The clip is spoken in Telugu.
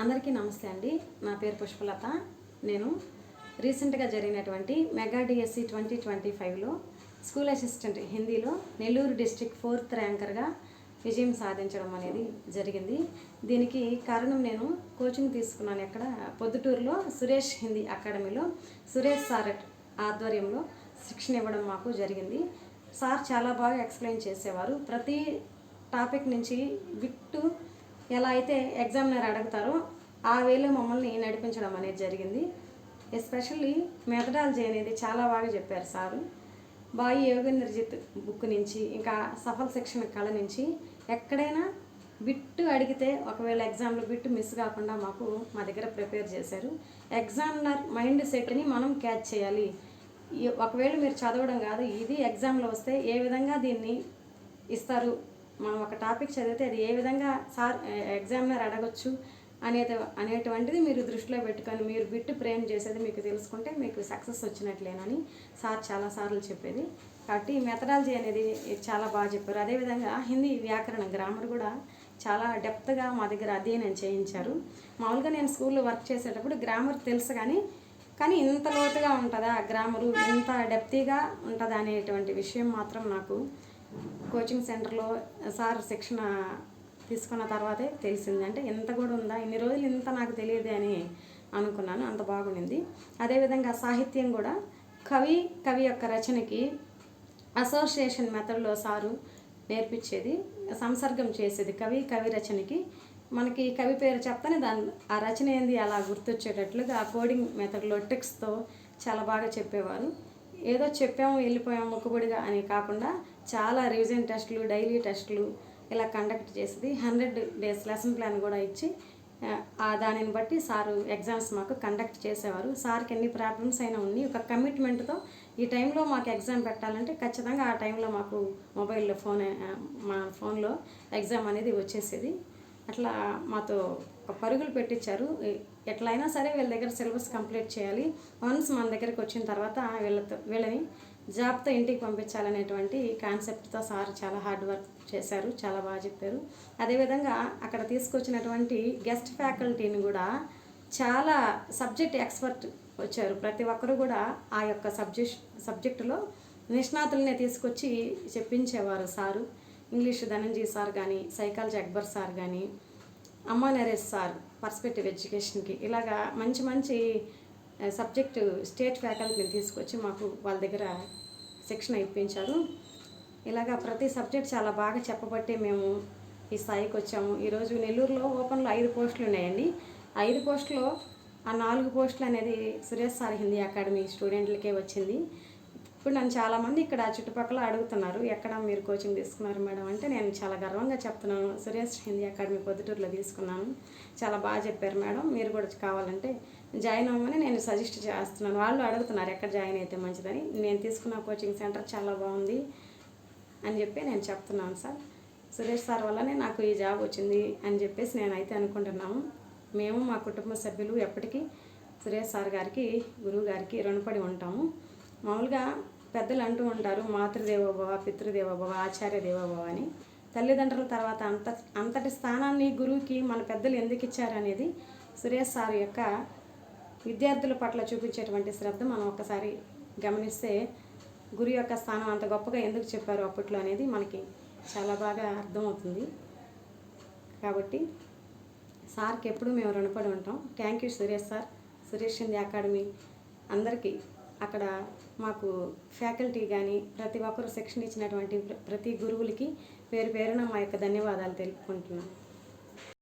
అందరికీ నమస్తే అండి. నా పేరు పుష్పలత. నేను రీసెంట్గా జరిగినటువంటి మెగా డిఎస్సి ట్వంటీ ట్వంటీ ఫైవ్లో స్కూల్ అసిస్టెంట్ హిందీలో నెల్లూరు డిస్ట్రిక్ట్ ఫోర్త్ ర్యాంకర్గా విజయం సాధించడం అనేది జరిగింది. దీనికి కారణం నేను కోచింగ్ తీసుకున్నాను ఎక్కడ? పొద్దుటూరులో సురేష్ హిందీ అకాడమీలో. సురేష్ సార్ ఆధ్వర్యంలో శిక్షణ ఇవ్వడం మాకు జరిగింది. సార్ చాలా బాగా ఎక్స్ప్లెయిన్ చేసేవారు. ప్రతి టాపిక్ నుంచి విట్టు ఎలా అయితే ఎగ్జామినర్ అడుగుతారో ఆ వేలో మమ్మల్ని నడిపించడం అనేది జరిగింది. ఎస్పెషల్లీ మెథడాలజీ అనేది చాలా బాగా చెప్పారు సారు. బాయి యోగేంద్రజిత్ బుక్ నుంచి ఇంకా సఫల్ శిక్షణ కళ నుంచి ఎక్కడైనా బిట్టు అడిగితే ఒకవేళ ఎగ్జామ్లో బిట్టు మిస్ కాకుండా మాకు మా దగ్గర ప్రిపేర్ చేశారు. ఎగ్జామినర్ మైండ్ సెట్ని మనం క్యాచ్ చేయాలి. ఒకవేళ మీరు చదవడం కాదు ఇది ఎగ్జామ్లో వస్తే ఏ విధంగా దీన్ని ఇస్తారు? మనం ఒక టాపిక్ చదివితే అది ఏ విధంగా సార్ ఎగ్జామినర్ అడగొచ్చు అనేది అనేటువంటిది మీరు దృష్టిలో పెట్టుకొని మీరు బిట్టు ప్రేమ్ చేసేది మీకు తెలుసుకుంటే మీకు సక్సెస్ వచ్చినట్లేనని సార్ చాలాసార్లు చెప్పేది. కాబట్టి మెథడాలజీ అనేది చాలా బాగా చెప్పారు. అదేవిధంగా హిందీ వ్యాకరణం గ్రామర్ కూడా చాలా డెప్త్గా మా దగ్గర అధ్యయనం చేయించారు. మామూలుగా నేను స్కూల్లో వర్క్ చేసేటప్పుడు గ్రామర్ తెలుసు కానీ కానీ ఇంత లోతుగా ఉంటుందా? గ్రామరు ఇంత డెప్తీగా ఉంటుందా? అనేటువంటి విషయం మాత్రం నాకు కోచింగ్ సెంటర్లో సార్ శిక్షణ తీసుకున్న తర్వాతే తెలిసింది. అంటే ఇంత కూడా ఉందా ఇన్ని రోజులు ఇంత నాకు తెలియదు అని అనుకున్నాను. అంత బాగుండింది. అదేవిధంగా సాహిత్యం కూడా. కవి కవి యొక్క రచనకి అసోసియేషన్ మెథడ్లో సారు నేర్పించేది సంసర్గం చేసేది కవి కవి రచనకి. మనకి కవి పేరు చెప్తానే దాని ఆ రచన ఏంది అలా గుర్తొచ్చేటట్లుగా ఆ కోడింగ్ మెథడ్లో ట్రిక్స్తో చాలా బాగా చెప్పేవారు. ఏదో చెప్పాము వెళ్ళిపోయాము మొక్కుబడిగా అని కాకుండా చాలా రివిజన్ టెస్టులు డైలీ టెస్టులు ఇలా కండక్ట్ చేసేది. హండ్రెడ్ డేస్ లెసన్ ప్లాన్ కూడా ఇచ్చి ఆ, దానిని బట్టి సారు ఎగ్జామ్స్ మాకు కండక్ట్ చేసేవారు. సార్కి ఎన్ని ప్రాబ్లమ్స్ అయినా ఉన్నాయి. ఒక కమిట్మెంట్తో ఈ టైంలో మాకు ఎగ్జామ్ పెట్టాలంటే ఖచ్చితంగా ఆ టైంలో మాకు మొబైల్లో ఫోన్ మా ఫోన్లో ఎగ్జామ్ అనేది వచ్చేసేది. అట్లా మాతో పరుగులు పెట్టించారు ఎట్లయినా సరే వీళ్ళ దగ్గర సిలబస్ కంప్లీట్ చేయాలి. వన్స్ మన దగ్గరికి వచ్చిన తర్వాత వీళ్ళతో వీళ్ళని జాబ్తో ఇంటికి పంపించాలనేటువంటి కాన్సెప్ట్తో సార్ చాలా హార్డ్ వర్క్ చేశారు చాలా బాగా చెప్పారు. అదేవిధంగా అక్కడ తీసుకొచ్చినటువంటి గెస్ట్ ఫ్యాకల్టీని కూడా చాలా సబ్జెక్ట్ ఎక్స్పర్ట్ వచ్చారు. ప్రతి ఒక్కరు కూడా ఆ యొక్క సబ్జెక్ట్ సబ్జెక్టులో నిష్ణాతులనే తీసుకొచ్చి చెప్పించేవారు సారు. ఇంగ్లీష్ ధనంజీ సార్ కానీ సైకాలజీ అక్బర్ సార్ కానీ అమ్మా నరేష్ సార్ పర్స్పెక్టివ్ ఎడ్యుకేషన్కి ఇలాగా మంచి మంచి సబ్జెక్టు స్టేట్ ఫ్యాకల్టీని తీసుకొచ్చి మాకు వాళ్ళ దగ్గర శిక్షణ ఇప్పించారు ఇలాగా ప్రతి సబ్జెక్ట్ చాలా బాగా చెప్పబట్టే మేము ఈ స్థాయికి వచ్చాము. ఈరోజు నెల్లూరులో ఓపెన్లో ఐదు పోస్టులు ఉన్నాయండి. ఐదు పోస్టులో ఆ నాలుగు పోస్టులు అనేది సురేష్ సార్ హిందీ అకాడమీ స్టూడెంట్లకే వచ్చింది. ఇప్పుడు నన్ను చాలామంది ఇక్కడ చుట్టుపక్కల అడుగుతున్నారు ఎక్కడ మీరు కోచింగ్ తీసుకున్నారు మేడం? అంటే నేను చాలా గర్వంగా చెప్తున్నాను. సురేష్ హిందీ అకాడమీ పొద్దుటూరులో తీసుకున్నాను. చాలా బాగా చెప్పారు మేడం. మీరు కూడా కావాలంటే జాయిన్ అవ్వమని నేను సజెస్ట్ చేస్తున్నాను. వాళ్ళు అడుగుతున్నారు ఎక్కడ జాయిన్ అయితే మంచిదని? నేను తీసుకున్న కోచింగ్ సెంటర్ చాలా బాగుంది అని చెప్పి నేను చెప్తున్నాను సార్. సురేష్ సార్ వల్లనే నాకు ఈ జాబ్ వచ్చింది అని చెప్పేసి నేనైతే అనుకుంటున్నాము. మేము మా కుటుంబ సభ్యులు ఎప్పటికీ సురేష్ సార్ గారికి గురువు గారికి రుణపడి ఉంటాము. మామూలుగా పెద్దలు అంటూ ఉంటారు మాతృదేవోభవ పితృదేవోభవ ఆచార్య దేవోభవ అని. తల్లిదండ్రుల తర్వాత అంత అంతటి స్థానాన్ని గురువుకి మన పెద్దలు ఎందుకు ఇచ్చారు అనేది సురేష్ సార్ యొక్క విద్యార్థుల పట్ల చూపించేటువంటి శ్రద్ధ మనం ఒక్కసారి గమనిస్తే గురు యొక్క స్థానం అంత గొప్పగా ఎందుకు చెప్పారు అప్పట్లో అనేది మనకి చాలా బాగా అర్థమవుతుంది. కాబట్టి సార్కి ఎప్పుడు మేము రుణపడి ఉంటాం. Thank you Suresh sir. Suresh Hindi academy అందరికీ అక్కడ మాకు ఫ్యాకల్టీ కానీ ప్రతి ఒక్కరు శిక్షణ ఇచ్చినటువంటి ప్రతి గురువులకి పేరు పేరున మా యొక్క ధన్యవాదాలు తెలుపుకుంటున్నాను